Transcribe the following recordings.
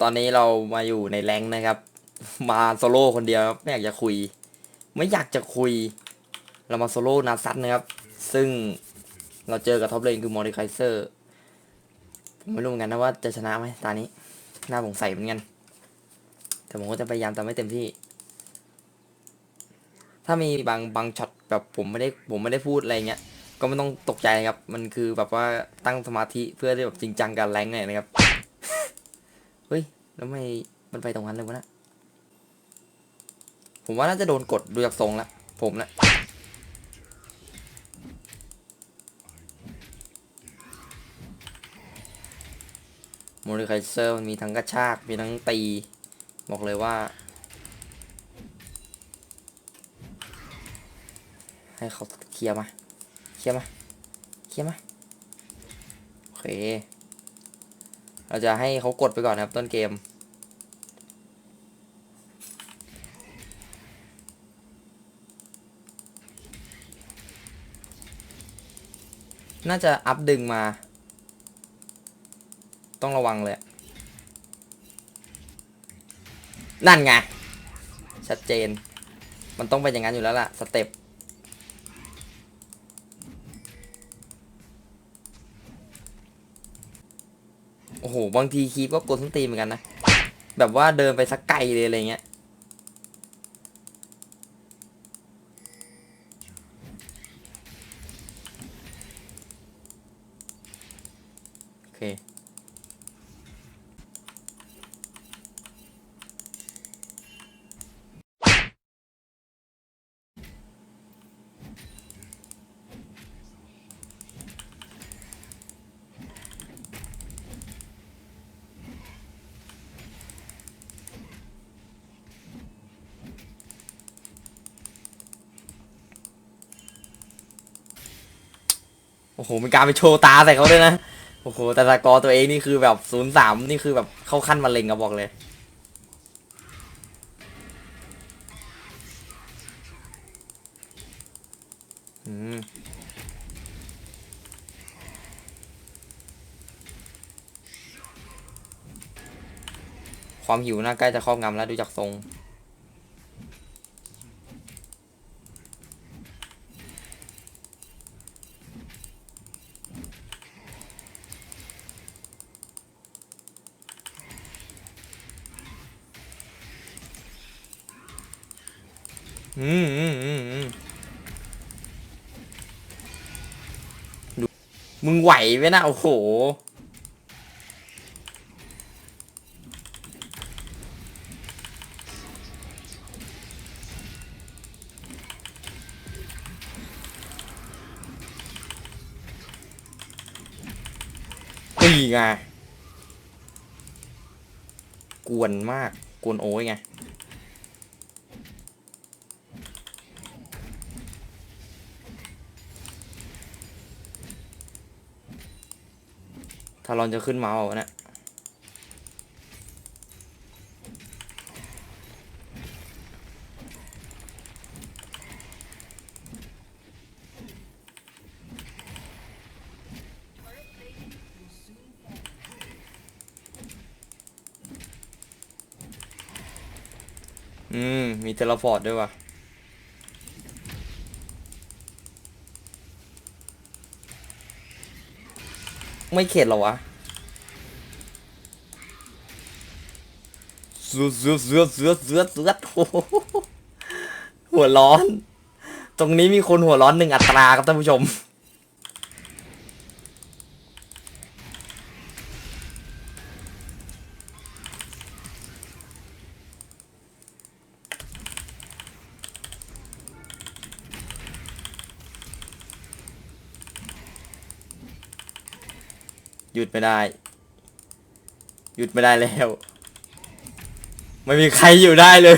ตอนนี้เรามาอยู่ในแรงนะครับ มาโซโล่คนเดียวครับไม่อยากจะคุย ไม่อยากจะคุย เรามาโซโล่นาซัตนะครับ ซึ่งเราเจอกับท็อปเลนคือมอริไคเซอร์ผมไม่รู้เหมือนกันนะว่าจะชนะไหมตานี้น่าสงสัยเหมือนกัน แต่ผมก็จะพยายามทำให้เต็มที่ ถ้ามีบางบางช็อตแบบผมไม่ได้ผมไม่ได้พูดอะไรเงี้ย ก็ไม่ต้องตกใจครับ มันคือแบบว่าตั้งสมาธิเพื่อที่แบบจริงจังการแรงค์หน่ยนะครับ เฮ้ย แล้วไม่มันไปตรงนั้นเลยวะนะผมว่าน่าจะโดนกดดูจากทรงล้วผมนะโมริไคเซอร์มันมีทั้งกระชาก มีทั้งตี บอกเลยว่า ให้เขาเคลียร์มา เคลียร์มา เคลียร์มา โอเค เราจะให้เขากดไปก่อนนะครับ ต้นเกม น่าจะอัพดึงมา ต้องระวังเลย นั่นไง ชัดเจน มันต้องเป็นอย่างนั้นอยู่แล้วล่ะ สเต็ป โอ้โหบางทีคีปก็กดส้นตีนเหมือนกันนะแบบว่าเดินไปสักไกลเลยอะไรเงี้ย อ้โหมีการไปโชว์ตาใส่เขาด้วยนะ โอ้โห แต่สกอร์ตัวเองนี่คือแบบศูนย์สามนี่คือแบบเข้าขั้นมะเร็งอะบอกเลยอืมความหิวน่าใกล้จะครอบงำแล้วดูจากทรง อืมอืมอืมอืมดูมึงไหวไหมนะโอ้โหนี่ไง กวนมาก กวนโอ้ยไง ถ้าเราจะขึ้นเมาส์อะเนะอืม มีเทเลพอร์ตด้วยว่ะ ไม่เข็ดหรอวะเสือเสือเสือเสือเสือเสือโอ้โหหัวร้อน ตรงนี้มีคนหัวร้อนหนึ่งอัตราครับท่านผู้ชม หยุดไม่ได้ หยุดไม่ได้แล้ว ไม่มีใครอยู่ได้เลย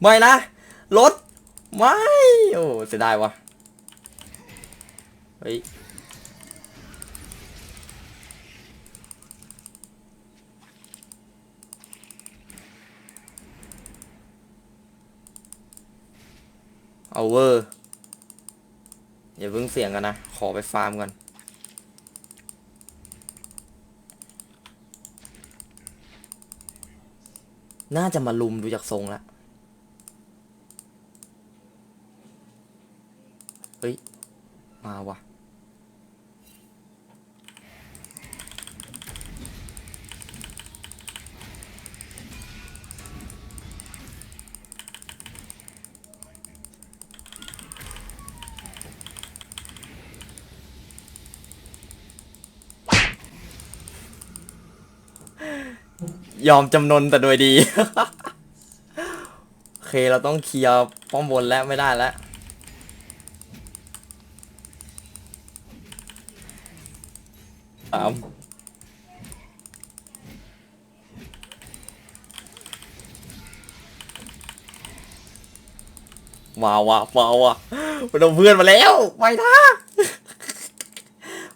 ไม่นะ รถ ไม่ โอ้เสียดายวะเฮ้ย เอาเวอร์อย่าเพิ่งเสียงกันนะ ขอไปฟาร์มก่อนน่าจะมาลุมดูจากทรงแล้ว เฮ้ย มาว่ะ ยอมจำนนแต่โดยดี โอเคเราต้องเคลียร์ป้อมบนแล้วไม่ได้แล้ว สาม ว้าวว่ะว้าวว่ะมันเอาเพื่อนมาแล้ว ไปท่า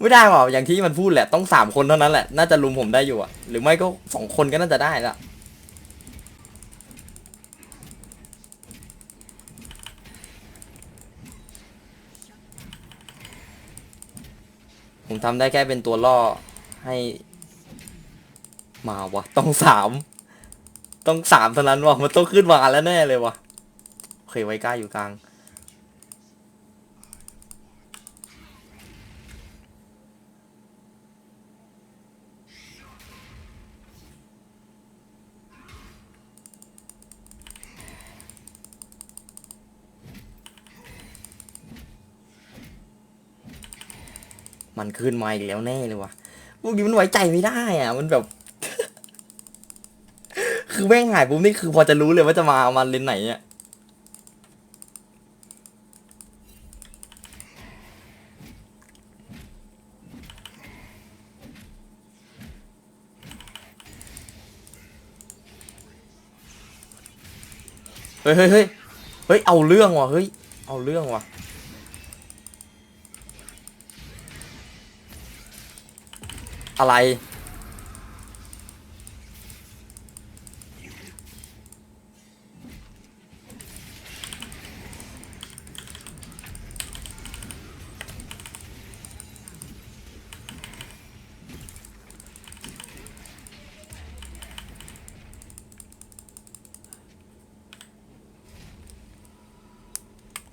ไม่ได้ว่ะอย่างที่มันพูดแหละต้องสามคนเท่านั้นแหละน่าจะลุมผมได้อยู่อะหรือไม่ก็สองคนก็น่าจะได้ละผมทำได้แค่เป็นตัวล่อให้ มาวะต้องสามต้องสามเท่านั้นวะมันต้องขึ้นมาแล้วแน่เลยวะโอเคไว้กล้าอยู่กลาง มันขึ้นมาอีกแล้วแน่เลยวะพวกนี้มันไว้ใจไม่ได้อะ มันแบบ คือแม่งหายปุ๊บนี่คือพอจะรู้เลยว่าจะมามาเลนไหนเนี่ยเฮ้ยเฮ้ยเฮ้ยเฮ้ย เอาเรื่องว่ะ เฮ้ย เอาเรื่องว่ะ อะไร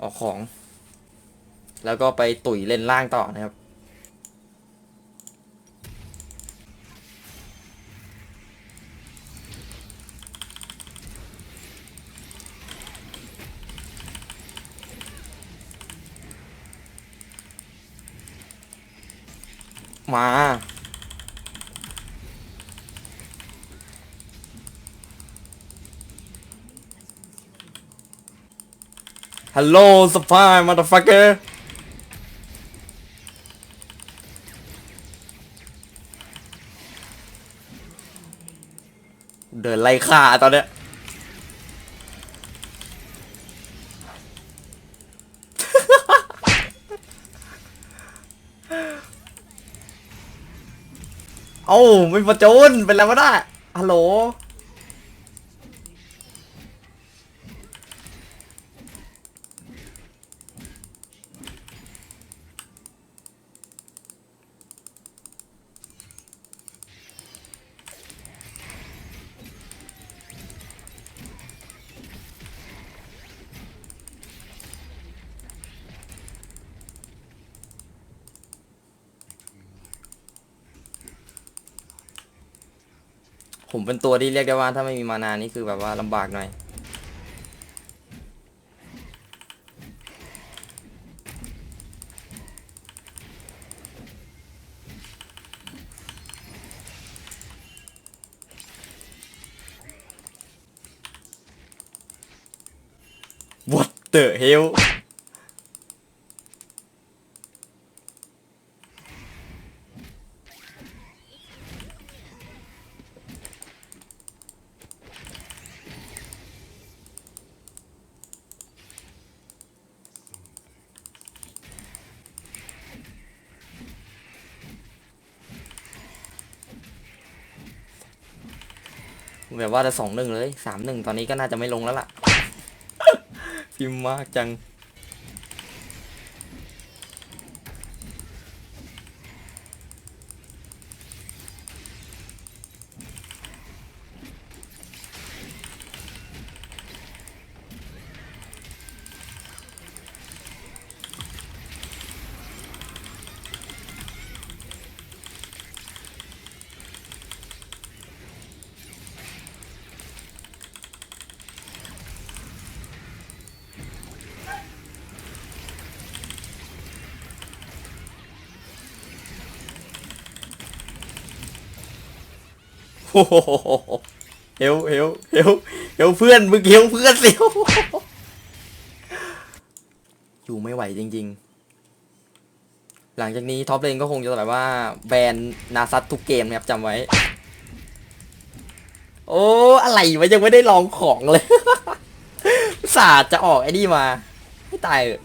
ออกของ แล้วก็ไปตุ๋ยเล่นล่างต่อนะครับ มา ฮัลโหลสปายมา t ฟักเกอร์เดินไล่ฆ่าตอนเนี้ย เอ้าไม่ประโจนเป็นแล้วก็ได้ฮัลโหล ผมเป็นตัวที่เรียกได้ว่าถ้าไม่มีมานานี่คือแบบว่าลำบากหน่อย What the hell แบบว่าจะสองหนึ่งเลยสามหนึ่งตอนนี้ก็น่าจะไม่ลงแล้วล่ะ พิมพ์มากจัง โอ้โหเฮลเฮลเฮลเฮลเพื่อนมึงเฮลเพื่อนสิอยู่ไม่ไหวจริง ๆ หลังจากนี้ท็อปเลนก็คงจะแบบว่าแบนนาซัตทุกเกมนะครับจำไว้ โอ้ อะไรวะยังไม่ได้ลองของเลยศาสตร์จะออกไอ้นี่มา ให้ตายเถอ